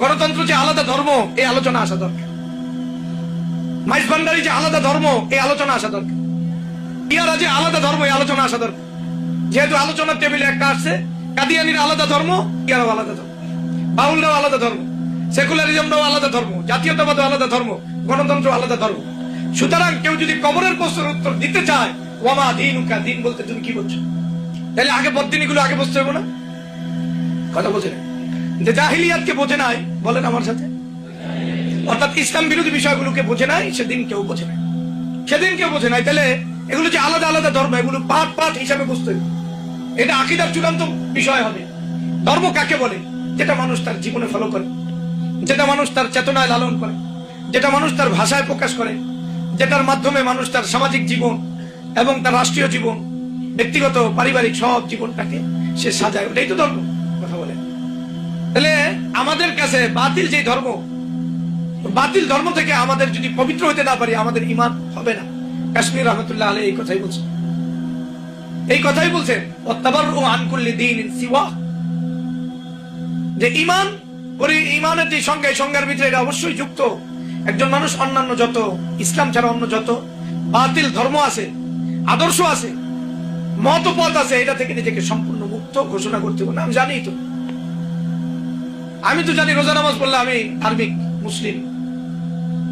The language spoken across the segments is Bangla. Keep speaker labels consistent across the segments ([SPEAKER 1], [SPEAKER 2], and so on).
[SPEAKER 1] গণতন্ত্র যে আলাদা ধর্ম এই আলোচনা আসা দরকার। মাইস ভান্ডারি যে আলাদা ধর্ম এই আলোচনা আসা দরকার। ইয়ারা যে আলাদা ধর্ম এই আলোচনা আসা দরকার। যেহেতু আলোচনার টেবিলে একটা আসছে, কাদিয়ানির আলাদা ধর্ম ইয়ারাও আলাদা ধর্ম। বাউলরাও আলাদা ধর্ম। সেকুলারিজমরাও আলাদা ধর্ম। জাতীয়তাবাদ আলাদা ধর্ম। গণতন্ত্র আলাদা ধর্ম। সুতরাং কেউ যদি কবরের প্রশ্নের উত্তর দিতে চায়, ওয়ামা দিন উকা দিন বলতে তুমি কি বলছো? তাহলে আগে বদিনীগুলো আগে বসতে হবে না? কথা বোঝে না। যে জাহিলিয়াতকে বোঝে নাই, বলেন আমার সাথে। অর্থাৎ ইসলাম বিরোধী বিষয়গুলোকে বোঝে নাই, সেদিন কেউ বোঝে নাই। সেদিন কেউ বোঝে নাই। তাহলে এগুলো যে আলাদা আলাদা ধর্ম, এগুলো পাঠ পাঠ হিসাবে বুঝতে এটা আকিদার চূড়ান্ত বিষয় হবে। ধর্ম কাকে বলে? যেটা মানুষ তার জীবনে ফলো করে। যেটা মানুষ তার চেতনায় লালন করে। যেটা মানুষ তার ভাষায় প্রকাশ করে। যেটার মাধ্যমে মানুষ তার সামাজিক জীবন এবং তার রাষ্ট্রীয় জীবন, ব্যক্তিগত, পারিবারিক সব জীবনটাকে সে সাজায়। ওটাই তো ধর্ম, কথা বলে তাহলে আমাদের কাছে বাতিল যে ধর্ম, বাতিল ধর্ম থেকে আমাদের যদি পবিত্র হতে না পারি, আমাদের ইমান হবে না। কাশ্মীর রহমতুল্লাহ আলী এই কথাই বলছে। এই কথাই বলছেন যে ইমান ইমানের যে সংজ্ঞা সংজ্ঞার ভিতরে এটা অবশ্যই যুক্ত। একজন মানুষ অন্যান্য যত, ইসলাম ছাড়া অন্য যত, বাতিল ধর্ম আছে, আদর্শ আছে, মতপথ আছে, এটা থেকে নিজেকে সম্পূর্ণ মুক্ত ঘোষণা করতে হবে। আমি জানি তো। আমি তো জানি রোজা নামাজ পড়লে আমি ধার্মিক, মুসলিম।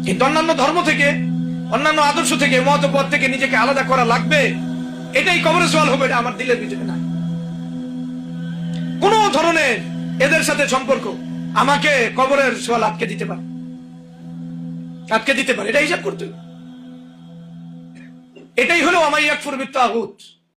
[SPEAKER 1] কিন্তু অন্যান্য ধর্ম থেকে, অন্যান্য আদর্শ থেকে মতপথ থেকে নিজেকে আলাদা করা লাগবে, এটাই কবরে সওয়াল হবে আমার দিলের ভিতরে নাই। কোন ধরনের এদের সাথে সম্পর্ক আমাকে কবরের সোয়াল আটকে দিতে পারে। আটকে দিতে পারে এটা হিসাব করতে এটাই হলো আমার ইয়াকফুর আহুত